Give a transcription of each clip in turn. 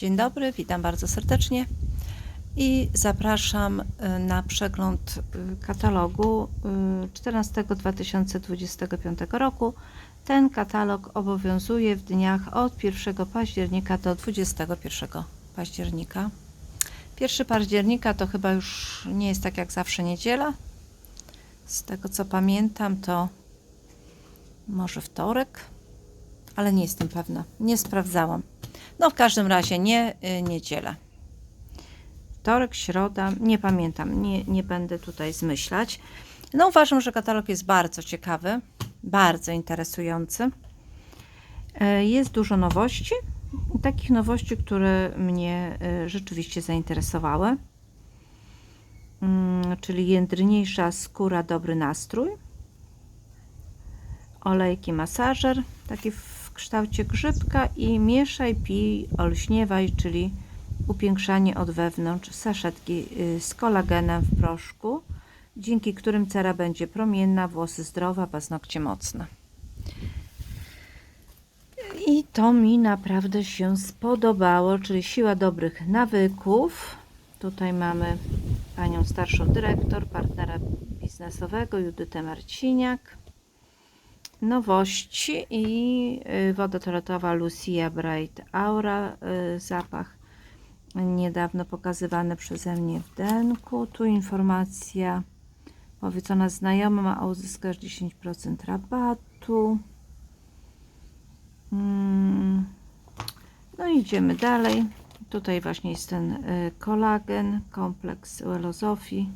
Dzień dobry, witam bardzo serdecznie i zapraszam y, na przegląd y, katalogu y, 14 2025 roku. Ten katalog obowiązuje w dniach od 1 października do 21 października. 1 października to chyba już nie jest tak jak zawsze niedziela. Z tego co pamiętam, to może wtorek, ale nie jestem pewna. Nie sprawdzałam. No w każdym razie nie y, niedziela. Wtorek, środa, nie pamiętam, nie, nie będę tutaj zmyślać. No uważam, że katalog jest bardzo ciekawy, bardzo interesujący. E, Jest dużo nowości, takich nowości, które mnie e, rzeczywiście zainteresowały. Mm, Czyli jędrniejsza skóra, dobry nastrój. Olejki masażer, taki kształcie grzybka i mieszaj, pij, olśniewaj, czyli upiększanie od wewnątrz saszetki y, z kolagenem w proszku, dzięki którym cera będzie promienna, włosy zdrowe, a paznokcie mocne. I to mi naprawdę się spodobało, czyli siła dobrych nawyków. Tutaj mamy panią starszą dyrektor, partnera biznesowego Judytę Marciniak. Nowości i y, woda toaletowa Lucia Bright Aura, y, zapach niedawno pokazywany przeze mnie w denku. Tu informacja powiedzona znajoma, a uzyskasz 10% rabatu. Mm. No idziemy dalej. Tutaj właśnie jest ten y, kolagen, kompleks Welozofii.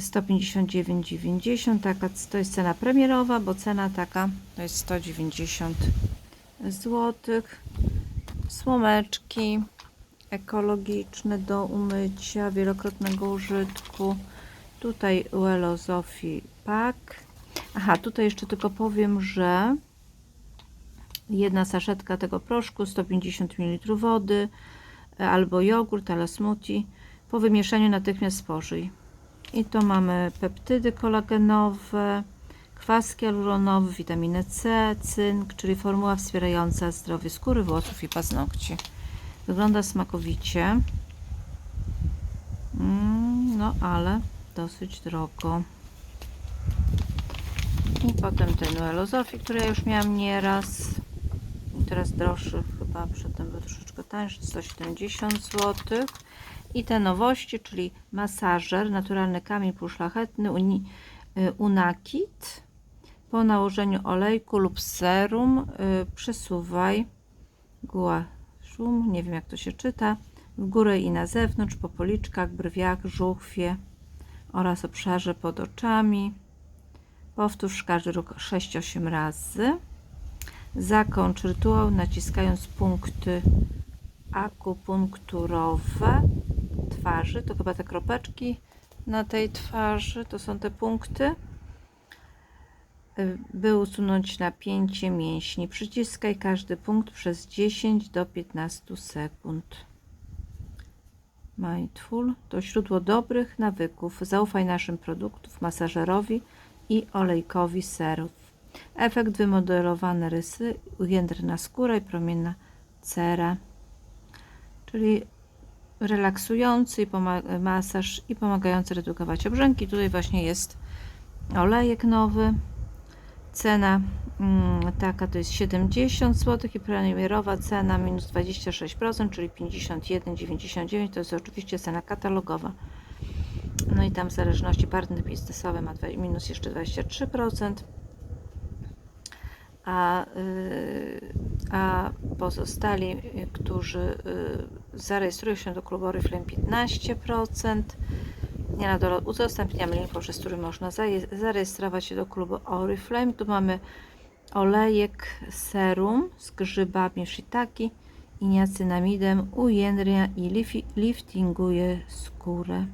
159,90 taka to jest cena premierowa, bo cena taka to jest 190 zł. Słomeczki ekologiczne do umycia, wielokrotnego użytku. Tutaj Welozofii Pack. Aha, tutaj jeszcze tylko powiem, że jedna saszetka tego proszku, 150 ml wody albo jogurt, albo smoothie. Po wymieszaniu natychmiast spożyj. I to mamy peptydy kolagenowe, kwas hialuronowy, witaminę C, cynk, czyli formuła wspierająca zdrowie skóry, włosów i paznokci. Wygląda smakowicie. Mm, no ale dosyć drogo. I potem ten Welozofii, który ja już miałam nieraz. Teraz droższy, chyba przedtem był troszeczkę tańszy, 170 zł. I te nowości, czyli masażer, naturalny kamień półszlachetny, y, unakit. Po nałożeniu olejku lub serum y, przesuwaj guła szum, nie wiem jak to się czyta, w górę i na zewnątrz, po policzkach, brwiach, żuchwie oraz obszarze pod oczami. Powtórz każdy ruch 6-8 razy. Zakończ rytuał naciskając punkty akupunkturowe twarzy. To chyba te kropeczki na tej twarzy, to są te punkty. By usunąć napięcie mięśni, przyciskaj każdy punkt przez 10 do 15 sekund. Mindful to źródło dobrych nawyków. Zaufaj naszym produktów, masażerowi i olejkowi serów. Efekt wymodelowane rysy, ujędrna skóra i promienna cera czyli relaksujący masaż i pomagający redukować obrzęki. Tutaj właśnie jest olejek nowy. Cena mm, taka to jest 70 zł i premierowa cena minus 26%, czyli 51,99 to jest oczywiście cena katalogowa. No i tam w zależności partner biznesowy ma minus jeszcze 23%. A, y, a pozostali, którzy y, zarejestrują się do klubu Oriflame 15%. Ja na dole udostępniam link, poprzez który można zarejestrować się do klubu Oriflame. Tu mamy olejek serum z grzybami shiitake i niacynamidem. Ujędrnia i liftinguje skórę.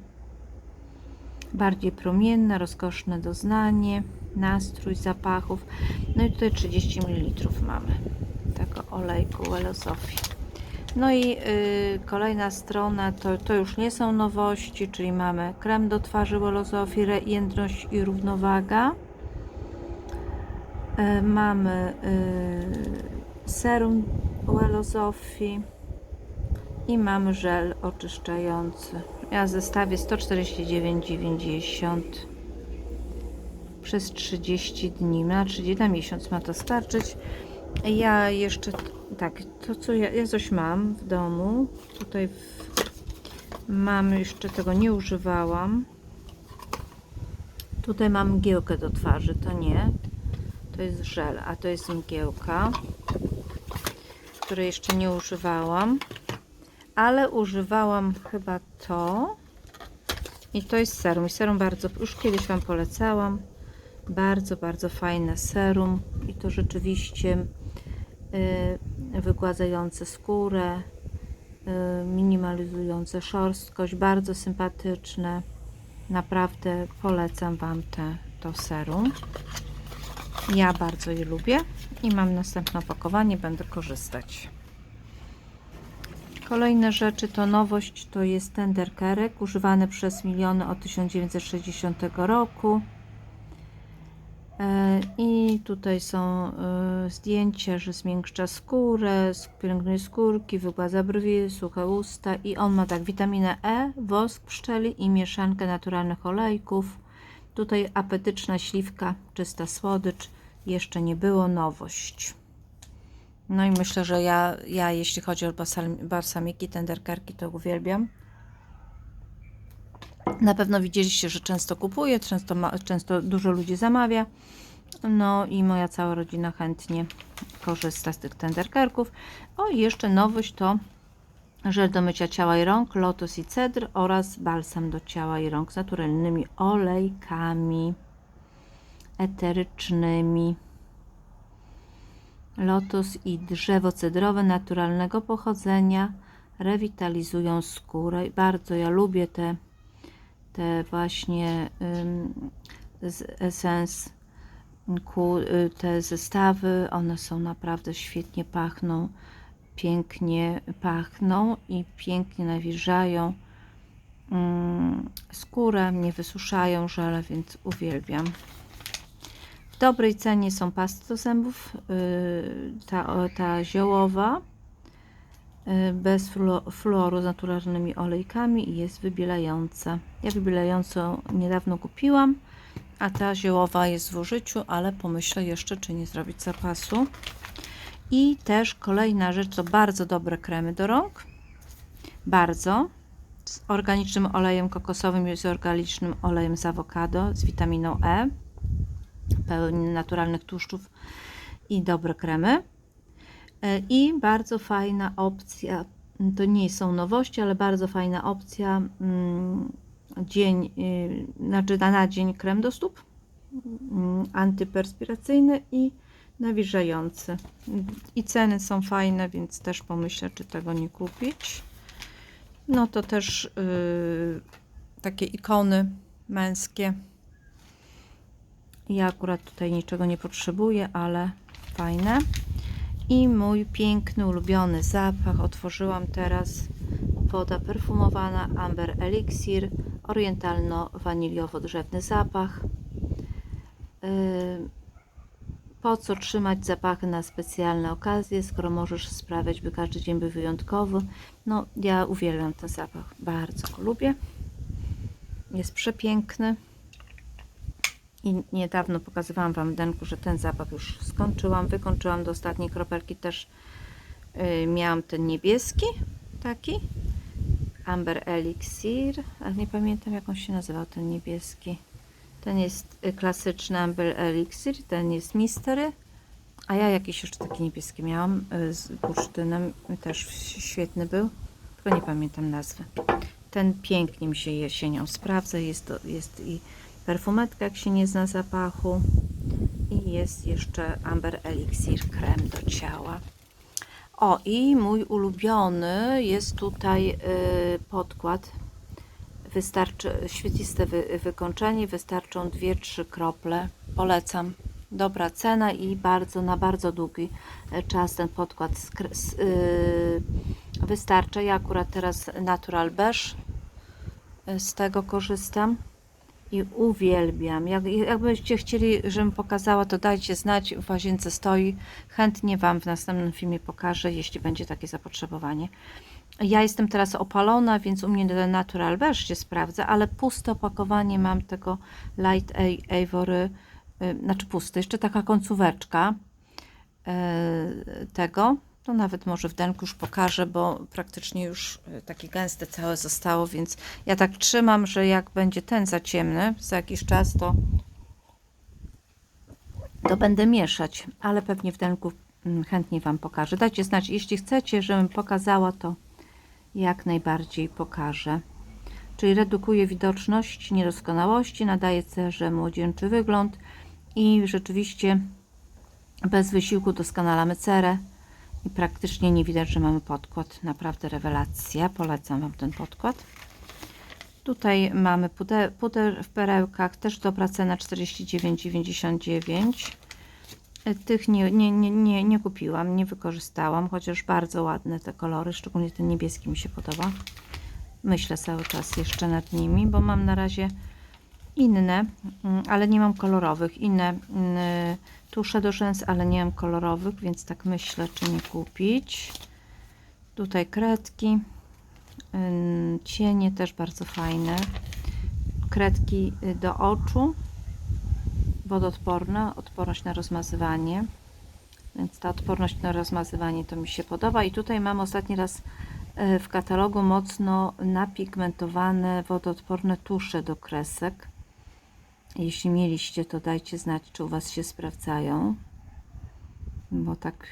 Bardziej promienne, rozkoszne doznanie, nastrój zapachów. No i tutaj 30 ml mamy tego olejku Welosofii. No i y, kolejna strona to, to już nie są nowości, czyli mamy krem do twarzy Welosofii, jędrność i równowaga. Y, mamy y, serum Welosofii. I mam żel oczyszczający. Ja w zestawie 149,90 przez 30 dni. Na 30 na miesiąc ma to starczyć. Ja jeszcze tak, to co ja, ja coś mam w domu. Tutaj w, mam jeszcze tego nie używałam. Tutaj mam mgiełkę do twarzy, to nie. To jest żel, a to jest mgiełka, której jeszcze nie używałam. Ale używałam chyba to. I to jest serum. I serum bardzo, już kiedyś Wam polecałam. Bardzo, bardzo fajne serum. I to rzeczywiście y, wygładzające skórę, y, minimalizujące szorstkość. Bardzo sympatyczne. Naprawdę polecam Wam te, to serum. Ja bardzo je lubię i mam następne opakowanie, będę korzystać. Kolejne rzeczy to nowość, to jest tenderkerek używany przez miliony od 1960 roku. E, I tutaj są e, zdjęcia, że zmiękcza skórę, pielęgnuje skórki, wygładza brwi, suche usta i on ma tak witaminę E, wosk pszczeli i mieszankę naturalnych olejków. Tutaj apetyczna śliwka, czysta słodycz. Jeszcze nie było nowość. No i myślę, że ja, ja jeśli chodzi o balsam- balsamiki, tenderkerki, to uwielbiam. Na pewno widzieliście, że często kupuję, często, ma, często dużo ludzi zamawia. No i moja cała rodzina chętnie korzysta z tych tenderkerków. O i jeszcze nowość to żel do mycia ciała i rąk, lotos i cedr oraz balsam do ciała i rąk z naturalnymi olejkami eterycznymi. Lotos i drzewo cedrowe naturalnego pochodzenia rewitalizują skórę. Bardzo ja lubię te, te właśnie ym, z te zestawy. One są naprawdę świetnie pachną, pięknie pachną i pięknie nawilżają ym, skórę, nie wysuszają żele, więc uwielbiam. W dobrej cenie są pasty do zębów, y, ta, ta ziołowa, y, bez fluo- fluoru z naturalnymi olejkami i jest wybielająca. Ja wybielającą niedawno kupiłam, a ta ziołowa jest w użyciu, ale pomyślę jeszcze, czy nie zrobić zapasu. I też kolejna rzecz to bardzo dobre kremy do rąk. Bardzo. Z organicznym olejem kokosowym i z organicznym olejem z awokado, z witaminą E pełny naturalnych tłuszczów i dobre kremy. E, I bardzo fajna opcja, to nie są nowości, ale bardzo fajna opcja, mm, dzień, y, znaczy na, dzień krem do stóp, mm, antyperspiracyjny i nawilżający. I ceny są fajne, więc też pomyślę, czy tego nie kupić. No to też y, takie ikony męskie. Ja akurat tutaj niczego nie potrzebuję, ale fajne. I mój piękny, ulubiony zapach. Otworzyłam teraz woda perfumowana Amber Elixir, orientalno-waniliowo-drzewny zapach. Yy, Po co trzymać zapachy na specjalne okazje, skoro możesz sprawiać, by każdy dzień był wyjątkowy? No, ja uwielbiam ten zapach, bardzo go lubię. Jest przepiękny. I niedawno pokazywałam Wam w denku, że ten zapach już skończyłam, wykończyłam do ostatniej kropelki też yy, miałam ten niebieski taki Amber Elixir, ale nie pamiętam jak on się nazywał ten niebieski. Ten jest y, klasyczny Amber Elixir, ten jest Mystery, a ja jakiś jeszcze taki niebieski miałam y, z bursztynem, też świetny był, tylko nie pamiętam nazwy. Ten pięknie mi się jesienią sprawdza, jest, to, jest i perfumetka, jak się nie zna zapachu. I jest jeszcze Amber Elixir krem do ciała. O, i mój ulubiony jest tutaj y, podkład. Wystarczy świetliste wy, wykończenie, wystarczą 2-3 krople. Polecam. Dobra cena i bardzo na bardzo długi e, czas ten podkład y, wystarcza. Ja akurat teraz Natural Beige y, z tego korzystam i uwielbiam. Jak, jakbyście chcieli, żebym pokazała, to dajcie znać. W łazience stoi. Chętnie Wam w następnym filmie pokażę, jeśli będzie takie zapotrzebowanie. Ja jestem teraz opalona, więc u mnie ten Natural Beige się sprawdza, ale puste opakowanie mam tego Light Ivory, y, znaczy puste, jeszcze taka końcóweczka y, tego. To nawet może w denku już pokażę, bo praktycznie już y, takie gęste całe zostało, więc ja tak trzymam, że jak będzie ten za ciemny za jakiś czas, to to będę mieszać, ale pewnie w denku mm, chętnie Wam pokażę. Dajcie znać, jeśli chcecie, żebym pokazała, to jak najbardziej pokażę. Czyli redukuje widoczność niedoskonałości, nadaje cerze młodzieńczy wygląd i rzeczywiście bez wysiłku doskonalamy cerę i praktycznie nie widać, że mamy podkład. Naprawdę rewelacja. Polecam Wam ten podkład. Tutaj mamy puder, puder w perełkach, też dobra cena 49,99. Tych nie, nie, nie, nie, nie kupiłam, nie wykorzystałam, chociaż bardzo ładne te kolory, szczególnie ten niebieski mi się podoba. Myślę cały czas jeszcze nad nimi, bo mam na razie inne, mm, ale nie mam kolorowych. Inne mm, tusze do rzęs, ale nie mam kolorowych, więc tak myślę, czy nie kupić. Tutaj kredki, cienie też bardzo fajne. Kredki y, do oczu, wodoodporna, odporność na rozmazywanie. Więc ta odporność na rozmazywanie to mi się podoba. I tutaj mam ostatni raz e, w katalogu mocno napigmentowane, wodoodporne tusze do kresek. Jeśli mieliście, to dajcie znać, czy u Was się sprawdzają. Bo tak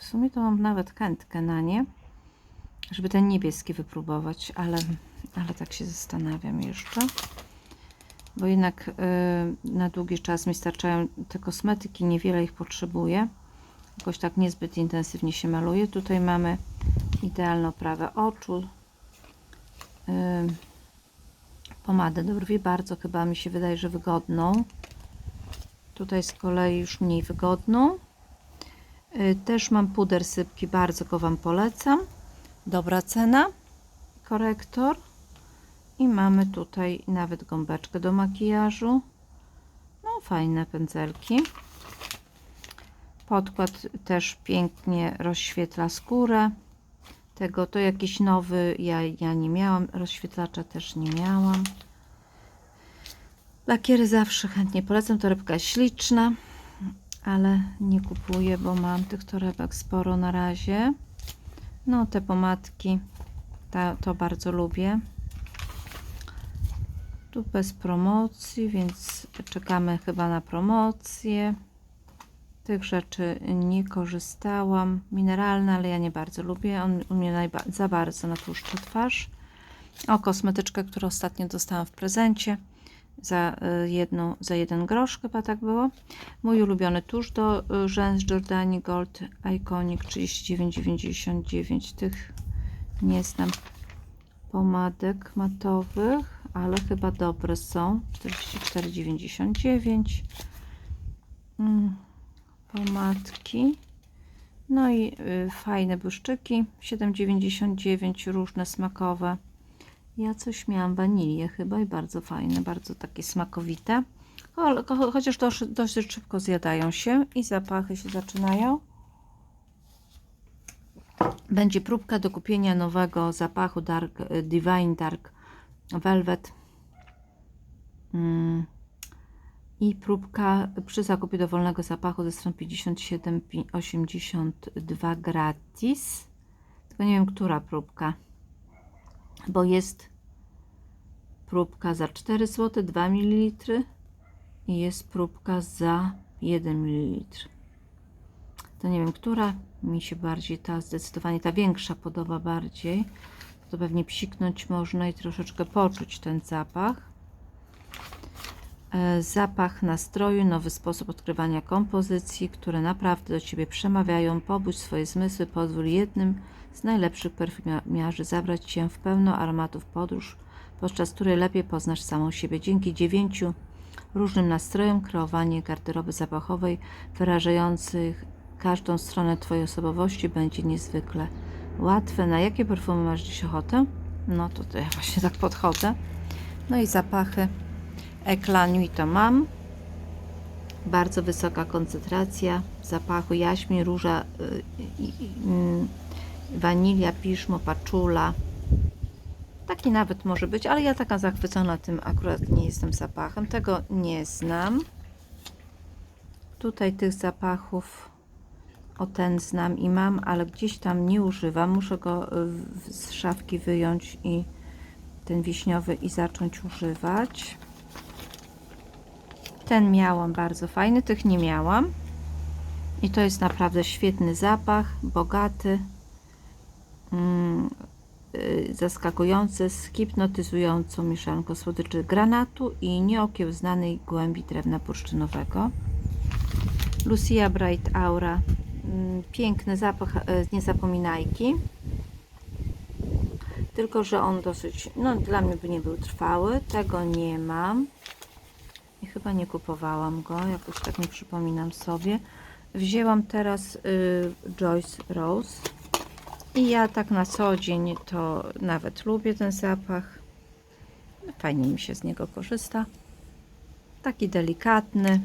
w sumie to mam nawet chętkę na nie, żeby ten niebieski wypróbować, ale, ale tak się zastanawiam jeszcze bo jednak y, na długi czas mi starczają te kosmetyki, niewiele ich potrzebuję. Jakoś tak niezbyt intensywnie się maluje. Tutaj mamy idealną oprawę oczu. Y, pomadę do brwi, bardzo chyba mi się wydaje, że wygodną. Tutaj z kolei już mniej wygodną. Y, też mam puder sypki, bardzo go Wam polecam. Dobra cena. Korektor. I mamy tutaj nawet gąbeczkę do makijażu. No, fajne pędzelki. Podkład też pięknie rozświetla skórę. Tego to jakiś nowy, ja, ja nie miałam, rozświetlacza też nie miałam. Lakiery zawsze chętnie polecam, torebka śliczna, ale nie kupuję, bo mam tych torebek sporo na razie. No, te pomadki, ta, to bardzo lubię. Tu bez promocji, więc czekamy chyba na promocję. Tych rzeczy nie korzystałam. Mineralne, ale ja nie bardzo lubię. On u mnie za bardzo natłuszcza twarz. O, kosmetyczkę, którą ostatnio dostałam w prezencie. Za, y, jedną, za jeden grosz chyba tak było. Mój ulubiony tusz do y, rzęs Jordani Gold Iconic 39,99. Tych nie znam pomadek matowych, ale chyba dobre są. 44,99. Mm, pomadki. No i y, fajne błyszczyki. 7,99 różne smakowe. Ja coś miałam wanilię chyba i bardzo fajne, bardzo takie smakowite. Cho, cho, chociaż dość, dość szybko zjadają się i zapachy się zaczynają. Będzie próbka do kupienia nowego zapachu Dark, y, Divine Dark Velvet. Mm. I próbka przy zakupie dowolnego zapachu ze stron 57,82 gratis. Tylko nie wiem, która próbka. Bo jest próbka za 4 zł, 2 ml i jest próbka za 1 ml. To nie wiem, która mi się bardziej ta zdecydowanie ta większa podoba bardziej. To pewnie psiknąć można i troszeczkę poczuć ten zapach. E, Zapach nastroju, nowy sposób odkrywania kompozycji, które naprawdę do Ciebie przemawiają. Pobudź swoje zmysły, pozwól jednym z najlepszych perfumiarzy zabrać Cię w pełno aromatów podróż, podczas której lepiej poznasz samą siebie. Dzięki dziewięciu różnym nastrojom kreowanie garderoby zapachowej wyrażających każdą stronę Twojej osobowości będzie niezwykle łatwe. Na jakie perfumy masz dziś ochotę? No to, to ja właśnie tak podchodzę. No i zapachy. To mam. Bardzo wysoka koncentracja zapachu jaśmin, róża y, i, mm, wanilia, piszmo, paczula. Taki nawet może być, ale ja taka zachwycona tym akurat nie jestem zapachem. Tego nie znam. Tutaj tych zapachów o ten znam i mam, ale gdzieś tam nie używam. Muszę go y, z szafki wyjąć i ten wiśniowy i zacząć używać. Ten miałam bardzo fajny, tych nie miałam. I to jest naprawdę świetny zapach, bogaty, mm, y, zaskakujący, z hipnotyzującą mieszanką słodyczy granatu i nieokiełznanej głębi drewna bursztynowego. Lucia Bright Aura. Mm, Piękny zapach, e, niezapominajki. Tylko, że on dosyć, no dla mnie by nie był trwały. Tego nie mam. I chyba nie kupowałam go, jakoś tak nie przypominam sobie. Wzięłam teraz y, Joyce Rose. I ja tak na co dzień to nawet lubię ten zapach. Fajnie mi się z niego korzysta. Taki delikatny.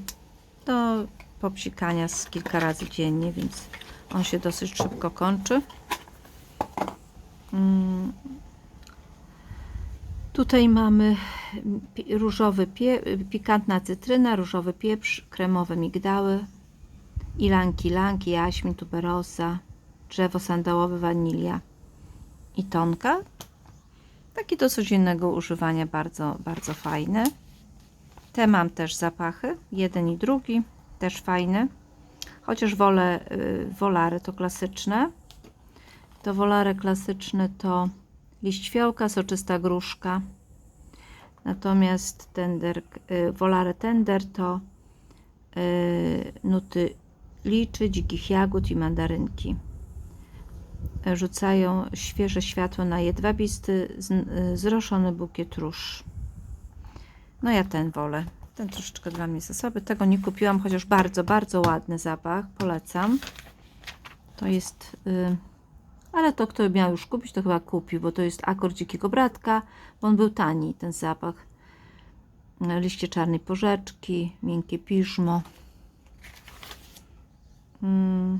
Do popsikania z kilka razy dziennie, więc on się dosyć szybko kończy. Mm. Tutaj mamy różowy pie, pikantna cytryna, różowy pieprz, kremowe migdały, ilanki lanki, jaśmin, tuberosa, drzewo sandałowe, wanilia i tonka. Taki do codziennego używania bardzo, bardzo fajny. Te mam też zapachy, jeden i drugi, też fajny. Chociaż wolę y, wolary, to klasyczne. To wolary klasyczne to liść fiołka, soczysta gruszka. Natomiast tender, y, wolary tender to y, nuty liczy, dzikich jagód i mandarynki. Rzucają świeże światło na jedwabisty, y, zroszony bukiet róż. No ja ten wolę. Ten troszeczkę dla mnie zasoby. Tego nie kupiłam, chociaż bardzo, bardzo ładny zapach. Polecam. To jest... ale to kto miał już kupić, to chyba kupił, bo to jest akord dzikiego bratka, bo on był tani, ten zapach. Y, Liście czarnej porzeczki, miękkie piżmo. Mm,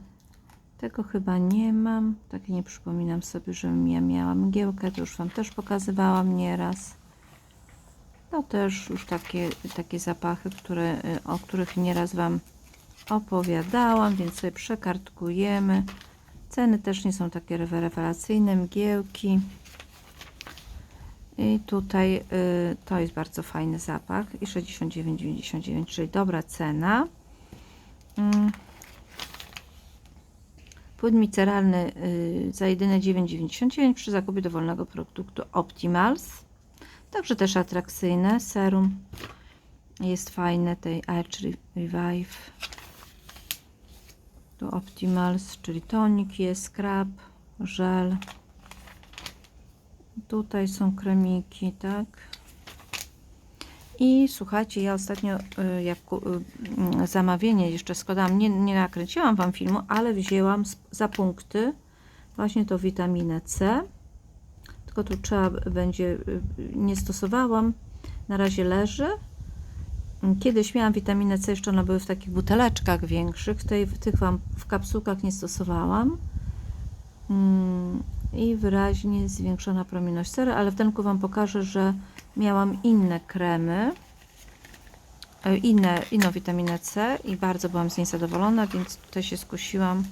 tego chyba nie mam. Tak nie przypominam sobie, żebym ja miała mgiełkę. To już Wam też pokazywałam nieraz. To też już takie, takie zapachy, które, y, o których nieraz Wam opowiadałam, więc sobie przekartkujemy. Ceny też nie są takie rewe- rewelacyjne, mgiełki. I tutaj y, to jest bardzo fajny zapach i 69,99, czyli dobra cena. Mm. Płyn miceralny y, za jedyne 9,99 przy zakupie dowolnego produktu Optimals. Także też atrakcyjne. Serum jest fajne, tej Arch Revive. Tu Optimals, czyli tonik jest, scrub, żel. Tutaj są kremiki, tak. I słuchajcie, ja ostatnio y, jak y, mm, zamawienie jeszcze składałam, nie, nie nakręciłam Wam filmu, ale wzięłam za punkty właśnie to witaminę C. Tylko tu trzeba będzie, y, y, nie stosowałam, na razie leży. Kiedyś miałam witaminę C, jeszcze one były w takich buteleczkach większych, tej, tych Wam w kapsułkach nie stosowałam. Mm, I wyraźnie zwiększona promienność sery, ale w tenku Wam pokażę, że miałam inne kremy, e, inne, inną witaminę C i bardzo byłam z niej zadowolona, więc tutaj się skusiłam,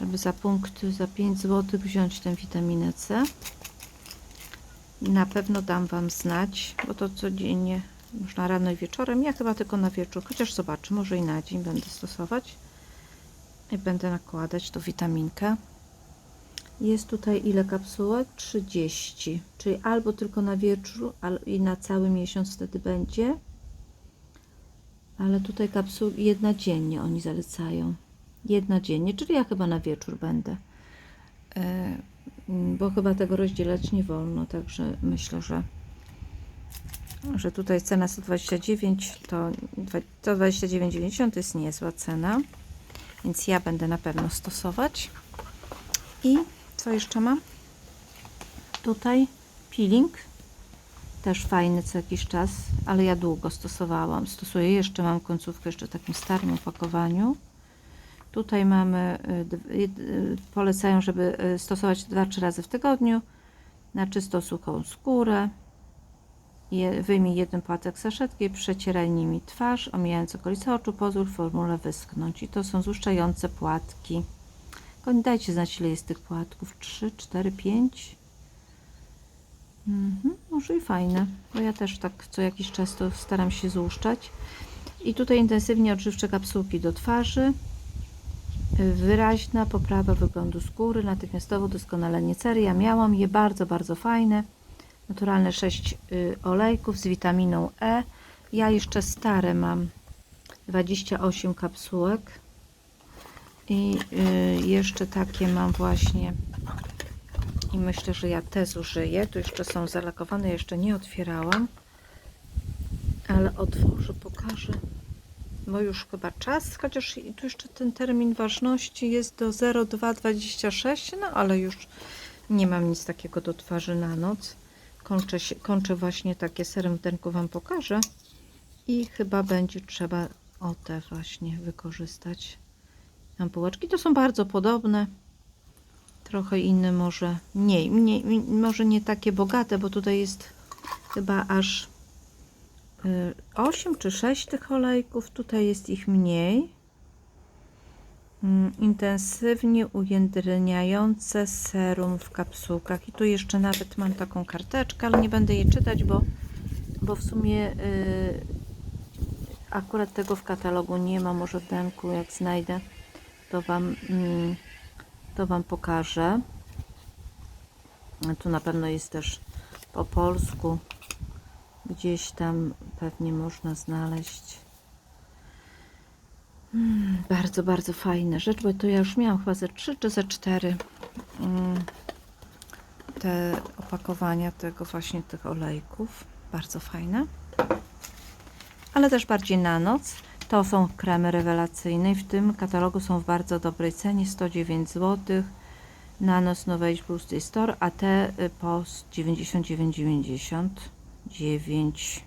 żeby za punkty, za 5 zł wziąć tę witaminę C. Na pewno dam Wam znać, bo to codziennie można rano i wieczorem. Ja chyba tylko na wieczór, chociaż zobaczę, może i na dzień będę stosować. I będę nakładać tą witaminkę. Jest tutaj ile kapsułek? 30. Czyli albo tylko na wieczór, al- i na cały miesiąc wtedy będzie. Ale tutaj kapsuł jedna dziennie oni zalecają. Jedna dziennie, czyli ja chyba na wieczór będę. E, bo chyba tego rozdzielać nie wolno, także myślę, że że tutaj cena 129 to dwa- to 29,90 to jest niezła cena, więc ja będę na pewno stosować. I co jeszcze mam? Tutaj peeling. Też fajny co jakiś czas, ale ja długo stosowałam. Stosuję jeszcze, mam końcówkę jeszcze w takim starym opakowaniu. Tutaj mamy, y, y, y, polecają, żeby stosować 2-3 razy w tygodniu na czysto suchą skórę. Je, wyjmij jeden płatek saszetki, przecieraj nimi twarz, omijając okolice oczu, pozór w formule wyschnąć. I to są złuszczające płatki. Tylko Dajcie znać, ile jest tych płatków. 3, 4, 5. Mhm, może i fajne, bo ja też tak co jakiś czas to staram się złuszczać. I tutaj intensywnie odżywcze kapsułki do twarzy. Wyraźna poprawa wyglądu skóry, natychmiastowo doskonalenie cery. Ja miałam je bardzo, bardzo fajne. Naturalne 6 y, olejków z witaminą E. Ja jeszcze stare mam 28 kapsułek. I y, jeszcze takie mam właśnie. I myślę, że ja te zużyję. Tu jeszcze są zalakowane, jeszcze nie otwierałam. Ale otworzę, pokażę. Bo już chyba czas, chociaż tu jeszcze ten termin ważności jest do 0226, no ale już nie mam nic takiego do twarzy na noc. Kończę, kończę właśnie takie serem w denku Wam pokażę. I chyba będzie trzeba o te właśnie wykorzystać. Ampułeczki to są bardzo podobne. Trochę inne może mniej, mniej, może nie takie bogate, bo tutaj jest chyba aż 8 czy 6 tych olejków, tutaj jest ich mniej. Mm, Intensywnie ujędrniające serum w kapsułkach. I tu jeszcze nawet mam taką karteczkę, ale nie będę jej czytać, bo, bo w sumie y, akurat tego w katalogu nie ma. Może w denku, jak znajdę, to Wam, mm, to wam pokażę. Tu na pewno jest też po polsku gdzieś tam pewnie można znaleźć. Mm, bardzo, bardzo fajne rzecz, bo to ja już miałam chyba ze 3 czy ze 4 mm, te opakowania tego właśnie tych olejków. Bardzo fajne. Ale też bardziej na noc. To są kremy rewelacyjne w tym katalogu są w bardzo dobrej cenie 109 zł. Na noc Novage Boosty Store, a te po 99,90 9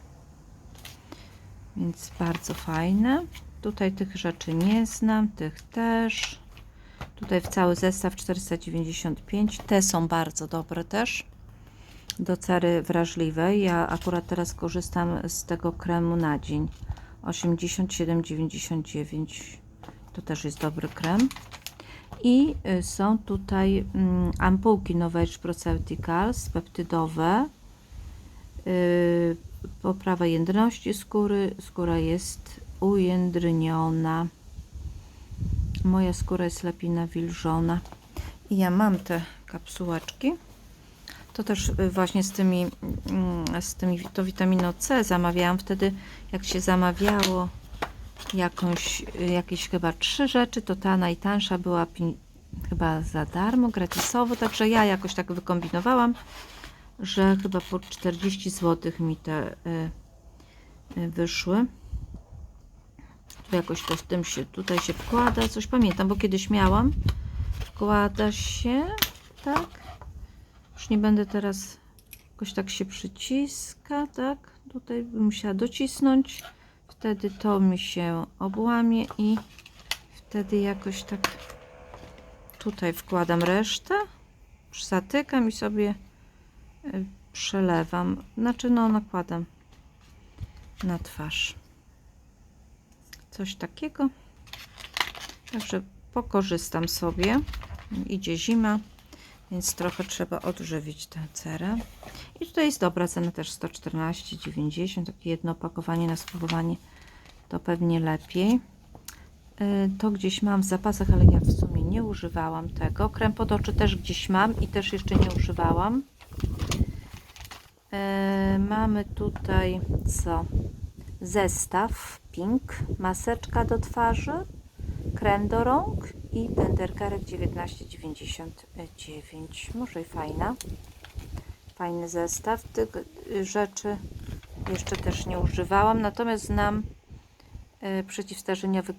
więc bardzo fajne tutaj tych rzeczy nie znam tych też. Tutaj w cały zestaw 495 te są bardzo dobre też do cery wrażliwej. Ja akurat teraz korzystam z tego kremu na dzień. 87,99 to też jest dobry krem. I y, są tutaj mm, ampułki Novage Proceuticals peptydowe. Yy, poprawa jędrności skóry. Skóra jest ujędrniona. Moja skóra jest lepiej nawilżona. I ja mam te kapsułeczki. To też yy, właśnie z tymi, mm, z tymi to witaminą C zamawiałam wtedy, jak się zamawiało jakąś, yy, jakieś chyba trzy rzeczy, to ta najtańsza była chyba za darmo, gratisowo, także ja jakoś tak wykombinowałam że chyba po 40 zł mi te y, y, wyszły. Tu jakoś to z tym się tutaj się wkłada, coś pamiętam, bo kiedyś miałam. Wkłada się, tak. Już nie będę teraz jakoś tak się przyciska, tak. Tutaj bym musiała docisnąć. Wtedy to mi się obłamie i wtedy jakoś tak tutaj wkładam resztę. Zatykam i sobie y, przelewam, znaczy no nakładam na twarz. Coś takiego. Także pokorzystam sobie. Idzie zima, więc trochę trzeba odżywić tę cerę. I tutaj jest dobra cena też 114,90. Takie jedno opakowanie na spróbowanie to pewnie lepiej. Y, To gdzieś mam w zapasach, ale ja w sumie nie używałam tego. Krem pod oczy też gdzieś mam i też jeszcze nie używałam. E, mamy tutaj co? Zestaw Pink, maseczka do twarzy, krem do rąk i tenderkerek 19,99. Może i fajna. Fajny zestaw. Tych y, rzeczy jeszcze też nie używałam, natomiast znam e, przeciwstarzeniowy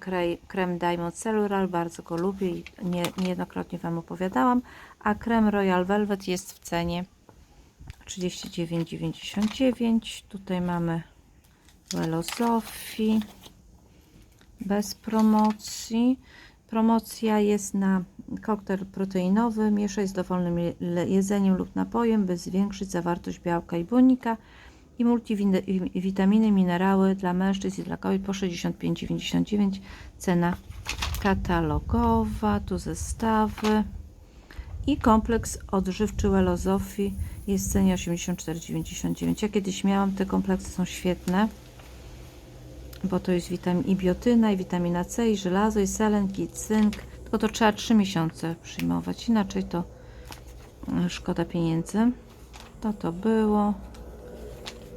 krem Diamond Cellular, bardzo go lubię i nie, niejednokrotnie Wam opowiadałam, a krem Royal Velvet jest w cenie 39,99. Tutaj mamy Velosofii bez promocji. Promocja jest na koktajl proteinowy. Mieszaj z dowolnym jedzeniem lub napojem, by zwiększyć zawartość białka i błonnika i multivitaminy, minerały dla mężczyzn i dla kobiet po 65,99. Cena katalogowa, tu zestawy. I kompleks odżywczy Welozofii jest w cenie 84,99. Ja kiedyś miałam, te kompleksy są świetne, bo to jest witamin i biotyna, i witamina C, i żelazo, i selen, i cynk. Tylko to trzeba 3 miesiące przyjmować, inaczej to e, szkoda pieniędzy. To to było.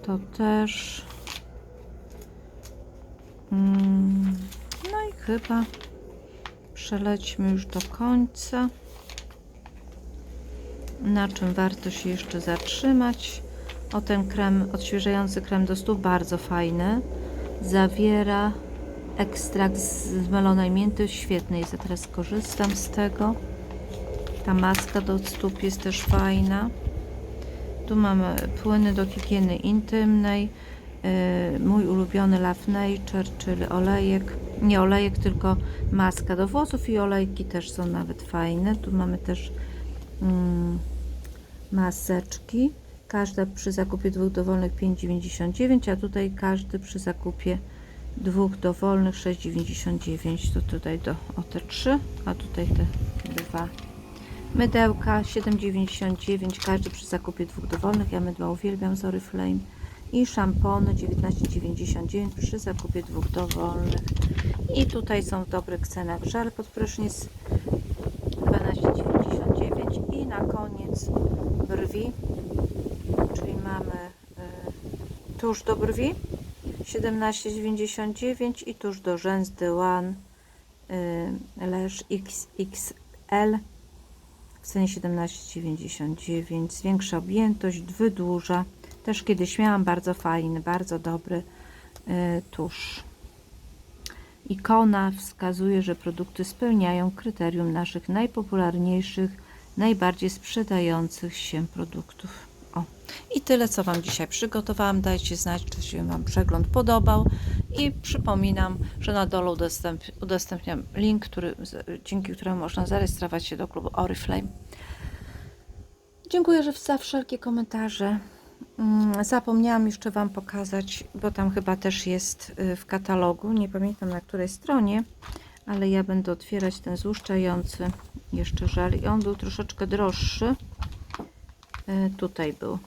To też. Mm, No i chyba przelećmy już do końca. Na czym warto się jeszcze zatrzymać? O ten krem, odświeżający krem do stóp, bardzo fajny. Zawiera ekstrakt z zmelonej mięty, świetny jest, ja teraz korzystam z tego. Ta maska do stóp jest też fajna. Tu mamy płyny do higieny intymnej. Yy, mój ulubiony Love Nature, czyli olejek. Nie olejek, tylko maska do włosów i olejki też są nawet fajne. Tu mamy też mm, maseczki. Każda przy zakupie dwóch dowolnych 5,99, a tutaj każdy przy zakupie dwóch dowolnych 6,99. To tutaj do o te trzy, a tutaj te dwa. Mydełka 7,99 każdy przy zakupie dwóch dowolnych. Ja mydła uwielbiam z Oriflame. I szampony 19,99 przy zakupie dwóch dowolnych. I tutaj są w dobrych cenach żel pod prysznic 12,99 i na koniec brwi, tusz do brwi. 17,99 i tusz do rzęs The One y, Lash XXL w cenie 17,99 zwiększa objętość, wydłuża. Też kiedyś miałam bardzo fajny, bardzo dobry y, tusz Ikona wskazuje, że produkty spełniają kryterium naszych najpopularniejszych, najbardziej sprzedających się produktów. Tyle, co Wam dzisiaj przygotowałam. Dajcie znać, czy się Wam przegląd podobał. I przypominam, że na dole udostęp, udostępniam link, który, dzięki któremu można zarejestrować się do klubu Oriflame. Dziękuję że za wszelkie komentarze. Mm, Zapomniałam jeszcze Wam pokazać, bo tam chyba też jest y, w katalogu, nie pamiętam na której stronie, ale ja będę otwierać ten złuszczający jeszcze żel i on był troszeczkę droższy. Y, Tutaj był.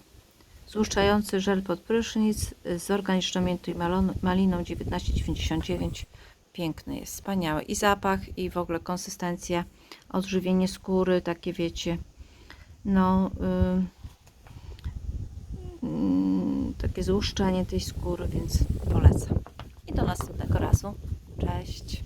Złuszczający żel pod prysznic z organiczną miętą i maliną 19,99. Piękny jest, wspaniały. I zapach, i w ogóle konsystencja, odżywienie skóry, takie wiecie. No, y, mm, takie złuszczenie tej skóry, więc polecam. I do następnego razu. Cześć.